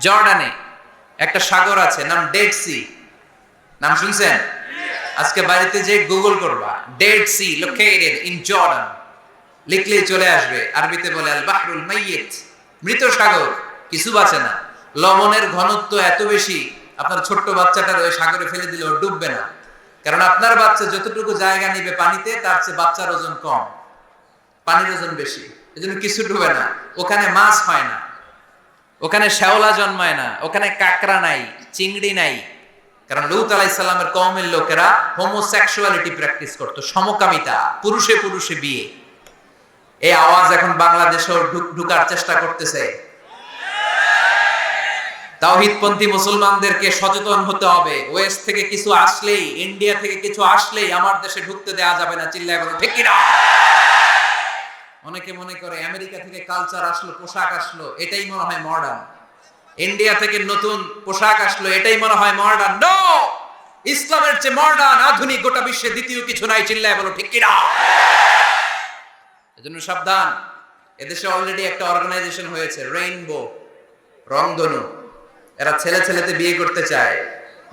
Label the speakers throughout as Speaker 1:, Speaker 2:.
Speaker 1: জর্ডানে একটা সাগর আছে, নাম ডেড সি নাম শুনছেন? আজকে বাড়িতে যে গুগল করবা Dead Sea located in Jordan লিখলে চলে আসবে, আরবিতে বলে আল বাহরুল মাইয়িত। মৃত সাগর, কিছু বাঁচে না। লবণের ঘনত্ব এত বেশি, আপনার ছোট্ট বাচ্চাটার ওই সাগরে ফেলে দিলে ও ডুববে না। কারণ আপনার বাচ্চা যতটুকু জায়গা নিবে পানিতে, তার চেয়ে বাচ্চার ওজন কম। পানির ওজন বেশি, এজন্য কিছু ডুবে না। ওখানে মাছ হয় না। ওখানে শ্যাওলা জন্মায় না, ওখানে কাকড়া নাই, চিংড়ি নাই। কারণ লুত আলাইসাল্লামের কওমের লোকেরা হোমোসেক্সুয়ালিটি প্র্যাকটিস করতো, সমকামিতা, পুরুষে পুরুষে বিয়ে। এই আওয়াজ এখন বাংলাদেশেও ঢুক- ঢুকার চেষ্টা করতেছে। তাওহিদপন্থী মুসলমানদেরকে সচেতন হতে হবে। ওয়েস্ট থেকে কিছু আসলেই, ইন্ডিয়া থেকে কিছু আসলেই আমার দেশে ঢুকতে দেওয়া যাবে না, চিল্লায় বলো, ঠিক কিনা? অনেকে মনে করে আমেরিকা থেকে কালচার আসলো, পোশাক আসলো, এটাই মনে হয় মডার্ন ইন্ডিয়া থেকে নতুন পোশাক আসলো, এটাই মনে হয় মডার্ন নো ইসলামের চেয়ে মডার্ন আধুনিক গোটা বিশ্বে দ্বিতীয় কিছু নাই, চিল্লায় বলো, ঠিক কিনা? এজন্য সাবধান। এদেশে অলরেডি একটা অর্গানাইজেশন হয়েছে রেইনবো রংধনু। এরা ছেলে ছেলেতে বিয়ে করতে চায়,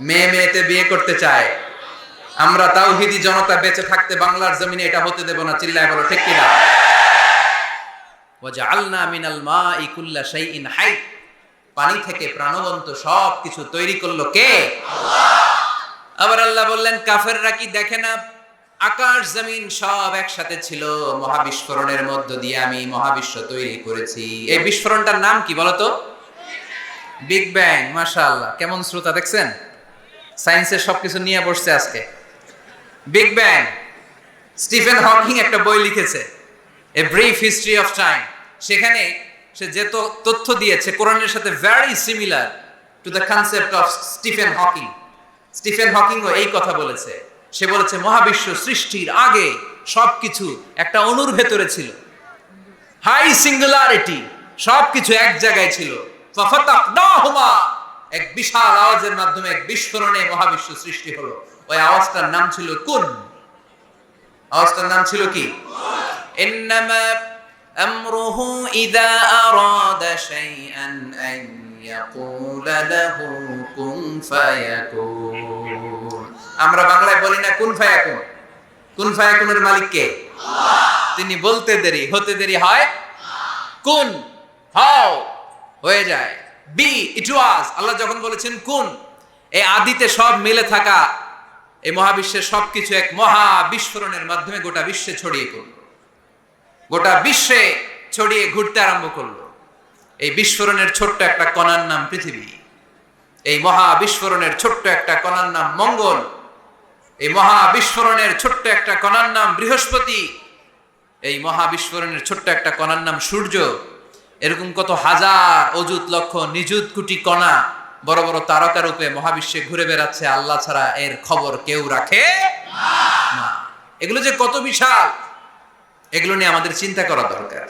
Speaker 1: মেয়ে মেয়েতে বিয়ে করতে চায়। আমরা তাওহিদি জনতা বেঁচে থাকতে বাংলার জমিনে এটা হতে দেব না, চিল্লায় বলো, ঠিক কিনা? ওয়াজআলনা মিনাল মাই কুল্লা শাইইন হাই। পানি থেকে প্রাণবন্ত সব কিছু তৈরি করল কে? আবার আল্লাহ বললেন, কাফেররা কি দেখে না? আকাশ, জমিন সব একসাথে ছিল। মহাবিস্ফোরণের মধ্য দিয়ে আমি মহাবিশ্ব তৈরি করেছি। এই বিস্ফোরণটার নাম কি বলতো বিগ ব্যাং, মাশাআল্লাহ। কেমন শ্রোতা দেখছেন? সায়েন্সের সবকিছু নিয়ে বসছে আজকে। বিগ ব্যাং, স্টিফেন হকিং একটা বই লিখেছে। A brief history of time সেখানে সে যে তথ্য দিয়েছে, কোরআনের সাথে very similar to the concept of Stephen Hawking Stephen হকিংও এই কথা বলেছে। সে বলেছে, মহাবিশ্ব সৃষ্টির আগে সবকিছু একটা অণুর ভেতরে ছিল। হাই সিঙ্গুলারিটি সবকিছু এক জায়গায় ছিল। এক বিশাল আওয়াজের মাধ্যমে এক বিস্ফোরণে মহাবিশ্ব সৃষ্টি হলো। ওই আওয়াজটার নাম ছিল কুন? আওয়াজটার নাম ছিল কি? ইন্নামা আমরুহু ইযা আরাদা শাইআন আন ইয়াকুলা লাহু কুন ফায়াকুন আমরা বাংলায় বলি না, কুন ফায়াকুন? কুন ফায়াকুনের মালিক কে? তিনি বলতে দেরি, হতে দেরি হয়। কুন, হাও, হয়ে যায়। বি, ইট ওয়াজ। আল্লাহ যখন বলেছেন, কুন, এই আদিতে সব মিলে থাকা, এই মহাবিশ্বের সবকিছু এক মহা বিস্ফোরণের মাধ্যমে গোটা বিশ্বে ছড়িয়ে পড়ল। গোটা বিশ্বে ছড়িয়ে ঘুরতে আরম্ভ করল। এই বিস্ফোরণের ছোট্ট একটা কণার নাম পৃথিবী। এই মহা বিস্ফোরণের ছোট্ট একটা কণার নাম মঙ্গল। এই মহা বিস্ফোরণের ছোট্ট একটা কণার নাম বৃহস্পতি। এই মহা বিস্ফোরণের ছোট্ট একটা কণার নাম সূর্য। এরকম কত হাজার অযুত, লক্ষ, নিযুত, কোটি কণা বড় বড় তারকা রূপে মহাবিশ্বে ঘুরে বেড়াচ্ছে। আল্লাহ ছাড়া এর খবর কেউ রাখে না। এগুলো যে কত বিশাল! এগুলো নিয়ে আমাদের চিন্তা করা দরকার।